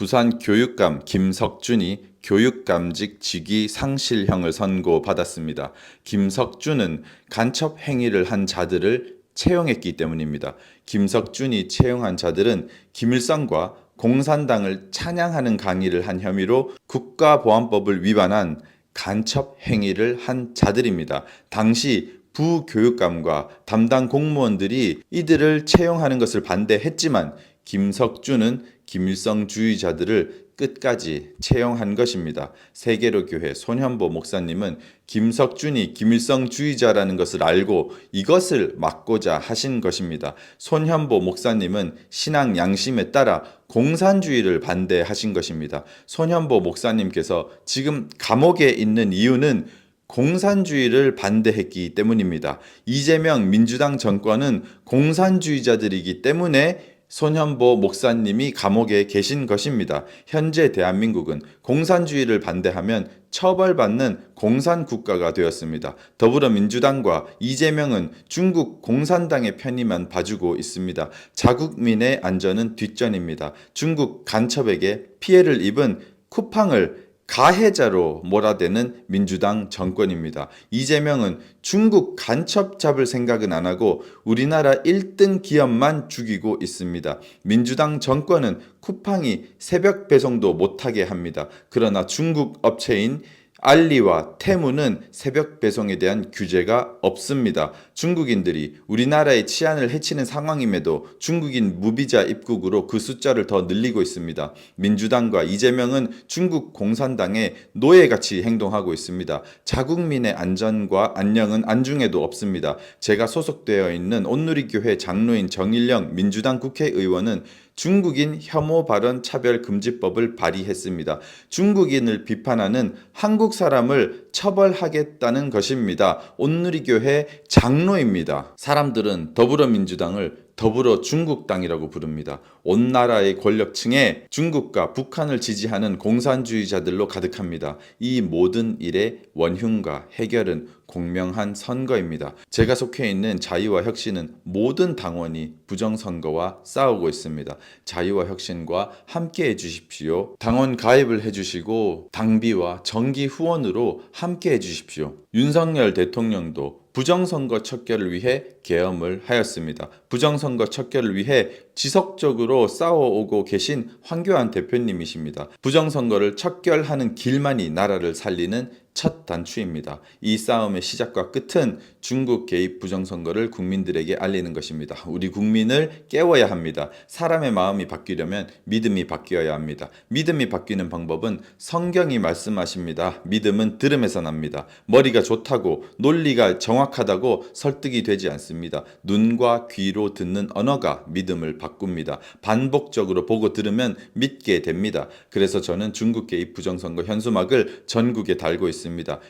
부산 교육감 김석준이 교육감직 직위 상실형을 선고받았습니다. 김석준은 간첩 행위를 한 자들을 채용했기 때문입니다. 김석준이 채용한 자들은 김일성과 공산당을 찬양하는 강의를 한 혐의로 국가보안법을 위반한 간첩 행위를 한 자들입니다. 당시 부교육감과 담당 공무원들이 이들을 채용하는 것을 반대했지만 김석준은 김일성주의자들을 끝까지 채용한 것입니다. 세계로 교회 손현보 목사님은 김석준이 김일성주의자라는 것을 알고 이것을 막고자 하신 것입니다. 손현보 목사님은 신앙 양심에 따라 공산주의를 반대하신 것입니다. 손현보 목사님께서 지금 감옥에 있는 이유는 공산주의를 반대했기 때문입니다. 이재명 민주당 정권은 공산주의자들이기 때문에 손현보 목사님이 감옥에 계신 것입니다. 현재 대한민국은 공산주의를 반대하면 처벌받는 공산국가가 되었습니다. 더불어민주당과 이재명은 중국 공산당의 편의만 봐주고 있습니다. 자국민의 안전은 뒷전입니다. 중국 간첩에게 피해를 입은 쿠팡을 가해자로 몰아대는 민주당 정권입니다. 이재명은 중국 간첩 잡을 생각은 안 하고 우리나라 1등 기업만 죽이고 있습니다. 민주당 정권은 쿠팡이 새벽 배송도 못하게 합니다. 그러나 중국 업체인 알리와 테무는 새벽 배송에 대한 규제가 없습니다. 중국인들이 우리나라의 치안을 해치는 상황임에도 중국인 무비자 입국으로 그 숫자를 더 늘리고 있습니다. 민주당과 이재명은 중국 공산당의 노예같이 행동하고 있습니다. 자국민의 안전과 안녕은 안중에도 없습니다. 제가 소속되어 있는 온누리교회 장로인 정일령 민주당 국회의원은 중국인 혐오 발언 차별 금지법을 발의했습니다. 중국인을 비판하는 한국 사람을 처벌하겠다는 것입니다. 온누리교회 장로입니다. 사람들은 더불어민주당을 더불어 중국당이라고 부릅니다. 온 나라의 권력층에 중국과 북한을 지지하는 공산주의자들로 가득합니다. 이 모든 일의 원흉과 해결은 공명한 선거입니다. 제가 속해 있는 자유와 혁신은 모든 당원이 부정선거와 싸우고 있습니다. 자유와 혁신과 함께 해주십시오. 당원 가입을 해주시고 당비와 정기 후원으로 함께 해주십시오. 윤석열 대통령도 부정선거 척결을 위해 계엄을 하였습니다. 부정선거 척결을 위해 지속적으로 싸워오고 계신 황교안 대표님이십니다. 부정선거를 척결하는 길만이 나라를 살리는 첫 단추입니다. 이 싸움의 시작과 끝은 중국 개입 부정선거를 국민들에게 알리는 것입니다. 우리 국민을 깨워야 합니다. 사람의 마음이 바뀌려면 믿음이 바뀌어야 합니다. 믿음이 바뀌는 방법은 성경이 말씀하십니다. 믿음은 들음에서 납니다. 머리가 좋다고 논리가 정확하다고 설득이 되지 않습니다. 눈과 귀로 듣는 언어가 믿음을 바꿉니다. 반복적으로 보고 들으면 믿게 됩니다. 그래서 저는 중국 개입 부정선거 현수막을 전국에 달고 있습니다.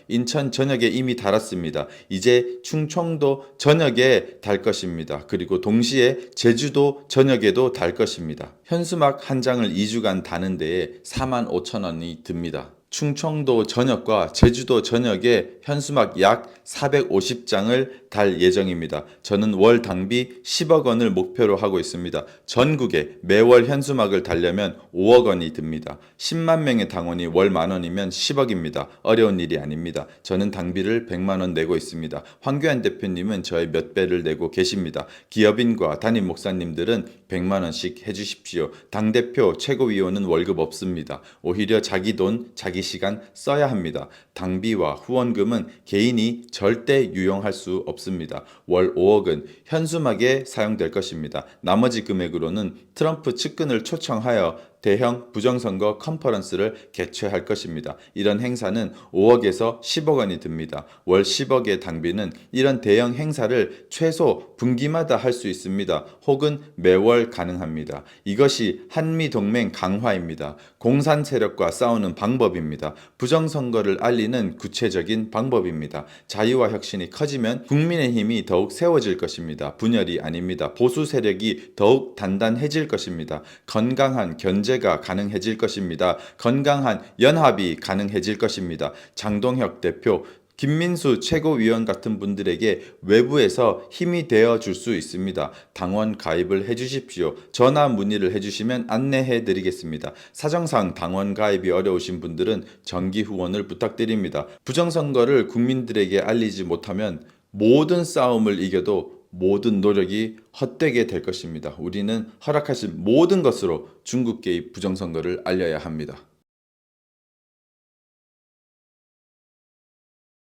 인천 전역에 이미 달았습니다. 이제 충청도 전역에 달 것입니다. 그리고 동시에 제주도 전역에도 달 것입니다. 현수막 한 장을 2주간 다는 데에 4만 5천 원이 듭니다. 충청도 전역과 제주도 전역에 현수막 약 450장을 달 예정입니다. 저는 월 당비 10억 원을 목표로 하고 있습니다. 전국에 매월 현수막을 달려면 5억 원이 듭니다. 10만 명의 당원이 월 만 원이면 10억입니다. 어려운 일이 아닙니다. 저는 당비를 100만 원 내고 있습니다. 황교안 대표님은 저의 몇 배를 내고 계십니다. 기업인과 담임 목사님들은 100만 원씩 해주십시오. 당대표 최고위원은 월급 없습니다. 오히려 자기 돈, 자기 시간 써야 합니다. 당비와 후원금은 개인이 절대 유용할 수 없습니다. 월 5억은 현수막에 사용될 것입니다. 나머지 금액으로는 트럼프 측근을 초청하여 대형 부정선거 컨퍼런스를 개최할 것입니다. 이런 행사는 5억에서 10억 원이 듭니다. 월 10억의 당비는 이런 대형 행사를 최소 분기마다 할 수 있습니다. 혹은 매월 가능합니다. 이것이 한미 동맹 강화입니다. 공산 세력과 싸우는 방법입니다. 부정선거를 알리는 구체적인 방법입니다. 자유와 혁신이 커지면 국민의 힘이 더욱 세워질 것입니다. 분열이 아닙니다. 보수 세력이 더욱 단단해질 것입니다. 건강한 견제 가 가능해질 것입니다. 건강한 연합이 가능해질 것입니다. 장동혁 대표 김민수 최고위원 같은 분들에게 외부에서 힘이 되어 줄 수 있습니다. 당원 가입을 해 주십시오. 전화 문의를 해 주시면 안내해 드리겠습니다. 사정상 당원 가입이 어려우신 분들은 정기 후원을 부탁드립니다. 부정선거를 국민들에게 알리지 못하면 모든 싸움을 이겨도 모든 노력이 헛되게 될 것입니다. 우리는 허락하신 모든 것으로 중국 개입 부정선거를 알려야 합니다.